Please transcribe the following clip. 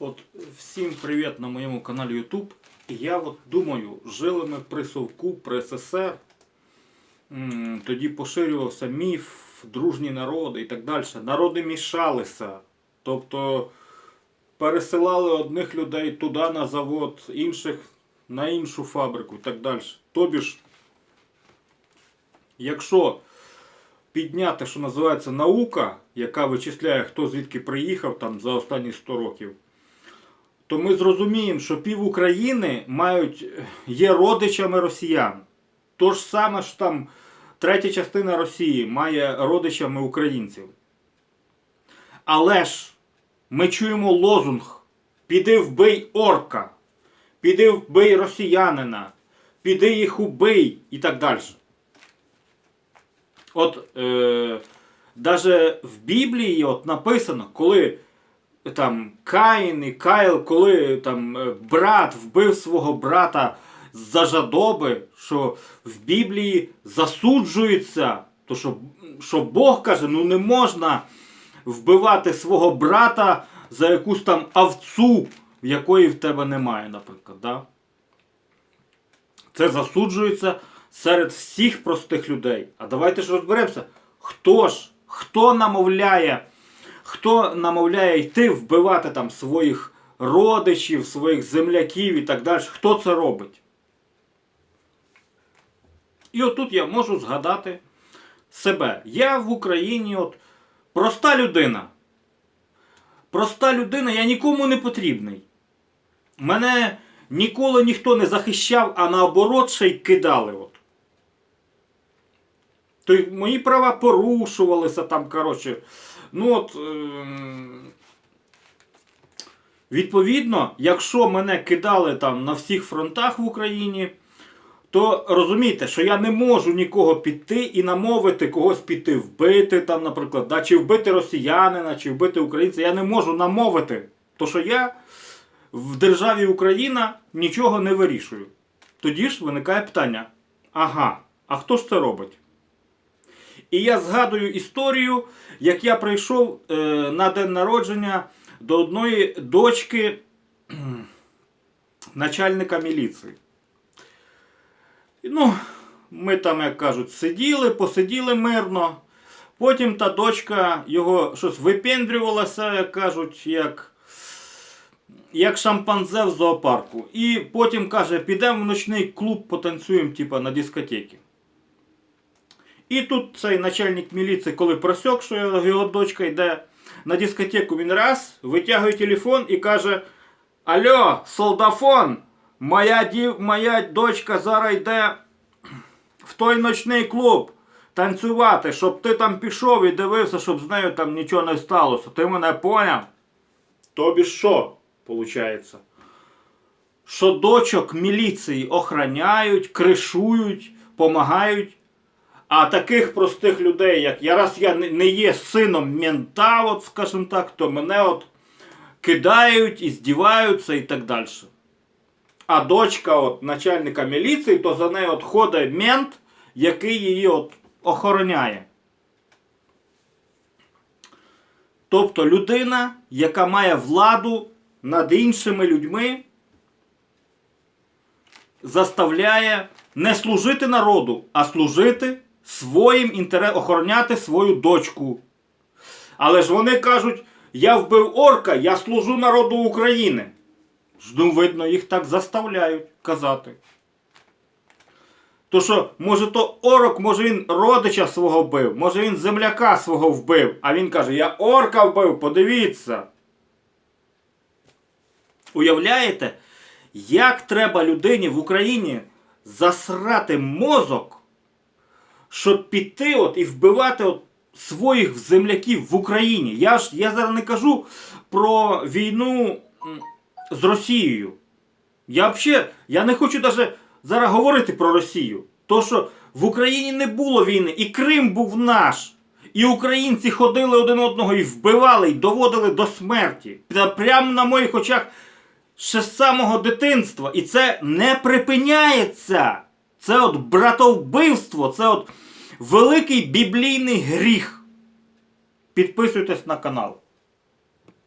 От всім привіт на моєму каналі YouTube. Я от думаю, жили ми при Совку, при СССР. Тоді поширювався міф, дружні народи і так далі. Народи мішалися. Тобто пересилали одних людей туди на завод, інших на іншу фабрику і так далі. Тобі ж, якщо підняти, що називається наука, яка вичисляє, хто звідки приїхав там за останні 100 років, то ми зрозуміємо, що пів України мають, є родичами росіян. То ж саме, що там третя частина Росії має родичами українців. Але ж ми чуємо лозунг: піди вбий орка, піди вбий росіянина, піди їх убий і так далі. От е, даже в Біблії от написано, коли там Каїн і Кайл, коли там е, брат вбив свого брата за жадоби, що в Біблії засуджується, то що, що Бог каже, ну не можна вбивати свого брата за якусь там овцу, якої в тебе немає, наприклад. Да? Це засуджується серед всіх простих людей. А давайте ж розберемося, хто ж, хто намовляє, хто намовляє йти вбивати там своїх родичів, своїх земляків і так далі. Хто це робить? І отут я можу згадати себе. Я в Україні от проста людина. Проста людина, я нікому не потрібний. Мене ніколи ніхто не захищав, а наоборот ще й кидали. От. То й мої права порушувалися там, коротше. Ну от. ем, Відповідно, якщо мене кидали там на всіх фронтах в Україні, то розумійте, що я не можу нікого піти і намовити когось піти вбити, там, наприклад, да, чи вбити росіянина, чи вбити українця. Я не можу намовити. То що я в державі Україна нічого не вирішую. Тоді ж виникає питання: ага, а хто ж це робить? І я згадую історію, як я прийшов е, на день народження до одної дочки начальника міліції. Ну, ми там, як кажуть, сиділи, посиділи мирно. Потім та дочка його щось випендрювалася, як кажуть, як, як шампанзе в зоопарку. І потім каже, підемо в ночний клуб, потанцюємо, типа, на дискотеці. І тут цей начальник міліції, коли просек, що його дочка йде на дискотеку, він раз витягує телефон і каже: Алло, солдафон, моя, дів, моя дочка зараз йде в той ночний клуб танцювати, щоб ти там пішов і дивився, щоб з нею там нічого не сталося. Ти мене поняв? Тобі що, виходить? Що дочок міліції охраняють, кришують, помагають. А таких простих людей, як я, раз я не є сином мента, от, скажімо так, то мене от кидають і здіваються і так далі. А дочка от, начальника міліції, то за нею от ходить мент, який її от охороняє. Тобто людина, яка має владу над іншими людьми, заставляє не служити народу, а служити своїм інтересам, охороняти свою дочку. Але ж вони кажуть, я вбив орка, я служу народу України. Ну, видно, їх так заставляють казати. То що, може, то орок, може він родича свого вбив, може він земляка свого вбив, а він каже, я орка вбив, подивіться. Уявляєте, як треба людині в Україні засрати мозок, щоб піти от і вбивати от своїх земляків в Україні? Я ж я зараз не кажу про війну з Росією. Я взагалі я не хочу навіть зараз говорити про Росію. То, що в Україні не було війни, і Крим був наш. І українці ходили один одного і вбивали, і доводили до смерті. Прямо на моїх очах ще з самого дитинства. І це не припиняється. Це от братовбивство, це от великий біблійний гріх. Підписуйтесь на канал.